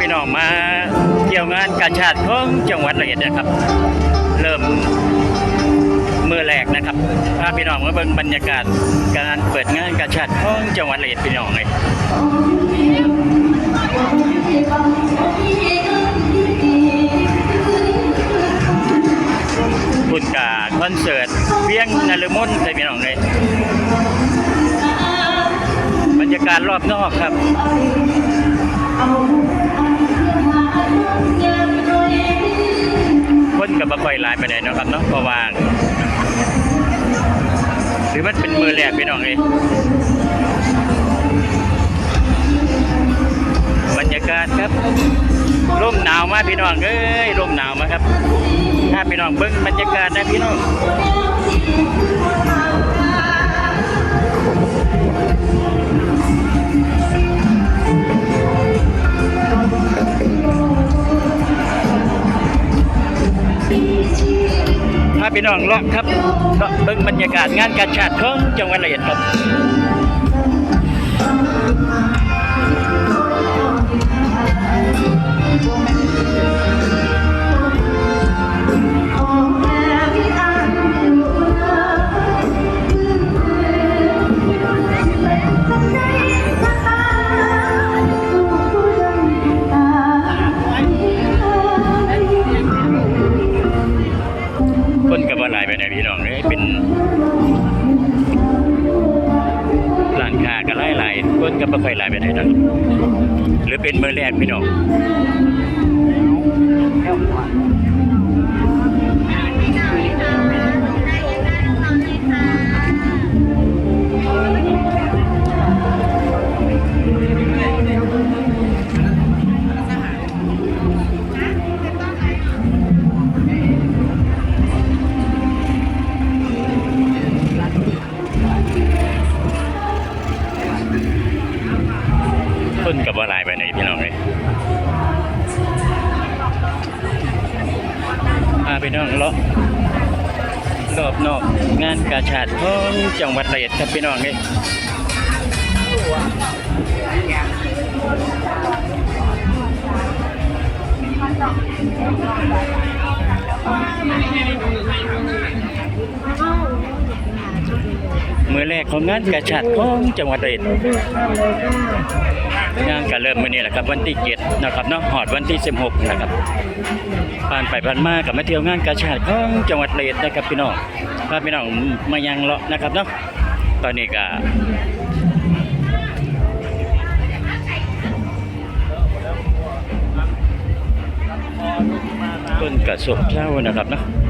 พี่น้องมาเที่ยวงานกาชาติของจังหวัดระยองนะครับ เริ่มมือแรกนะครับพาพี่น้องมาเบิ่งบรรยากาศการเปิดงานกาชาติของจังหวัดระยองพี่น้องเลยพุทธาคอนเสิร์ตเพียงนรมนใช่พี่น้องเลยบรรยากาศรอบนอกครับ กับบ่ค่อยหลายไปไหนเนาะครับเนาะเพราะว่าหรือมันเป็นมือแรกพี่น้องเองบรรยากาศครับร่มหนาวมากพี่น้องเอ้ยร่มหนาวมาครับถ้าพี่น้องเบิ้งบรรยากาศนะพี่น้อง พี่น้องเลาะครับเลาะเบิ้งบรรยากาศงานการชาติของจังหวัดระยองครับ บว่าหลายไปไหนพี่น้องเอ้ยเป็นร้านค้าก็หลายหลายคนก็บบ่ค่อยหลายไปไหนน้อกหรือเป็นเมือแรกพี่น้อง นกับว่าลายไปไหนพี่น้องเลยพาพี่น้องเลาะรอบนอกงานกาชาติของจังหวัดระยองครับพี่น้องเลย มือแรกของงานกาชาติของจังหวัดระยงานก็เริ่มมื้อนี้แหละครับวันที่7นะครับเนาะหอดวันที่16นะครับผ่านไปผ่านมากับมาเที่ยวงานกาชาติของจังหวัดเลยนะครับพี่น้องพาพี่น้องมายังเลาะนะครับเนาะตอนนี้ก็ต้นกระสบเช้านะครับเนาะอันละ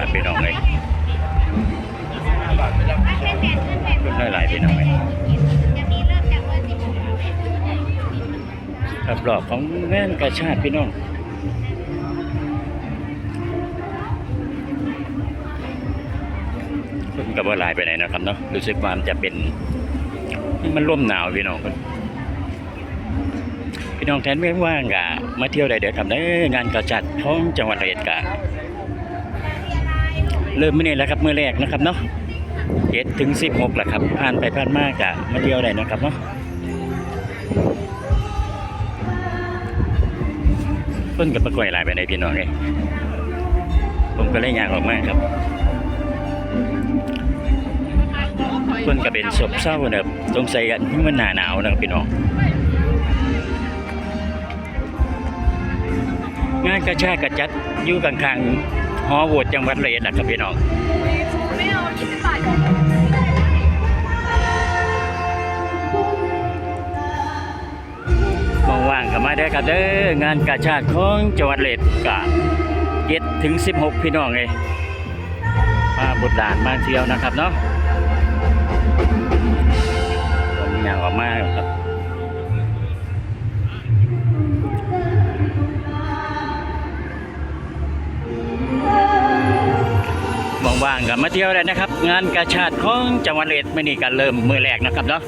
าทพี่น้องเลยรุ่นหลายๆพี่น้องเลยรับรอบของแงานกาชาติพี่น้องคนกับว่าหลายไปไหนนะครับเนาะรู้สึกว่ามันจะเป็นมันร่มหนาวพี่น้องคนพี่น้องแทนไม่ว่างกะมาเที่ยวใดเดี๋ยวทำได้งานกาชาติของจังหวัดระยองกะ เริ่มมื่อนี้แล้วครับเมื่อแรกนะครับเนาะเจ็ดถึงสิบหกแหละครับผ่านไปผ่านมากอะมาเที่ยวได้นะครับเนาะต้นกับปะกวยหลายไปในพี่น้องเลยผมก็เลยอยากออกมาครับต้นก็เป็นศพเศร้าเนะครับตรงใส่กันที่มันหนาหนาวนะครับพี่น้องงานกระชากกระจัดอยู่กลางๆ หอโหวตจังหวัดเลยนะครับพี่น้องม่เอายี่สิบบาทว่างๆก็มาได้อครับเด้องานกาชาติของจังหวัดเลยกะเจ็ดถึงสิบหกพี่น้องเลยมาบุตรหลานมาเที่ยวนะครับเนาะผมอยากออกมาครับ ว่างๆก็มาเที่ยวได้นะครับ งานกาชาติของจังหวัดเลยไม่นี่ก็เริ่มมือแรกนะครับเนาะ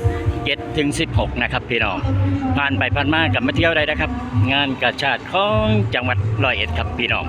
เจ็ดถึง16นะครับพี่น้องผ่านไปผ่านมากับมาเที่ยวได้นะครับ งานกาชาติของจังหวัดร้อยเอ็ดครับพี่น้อง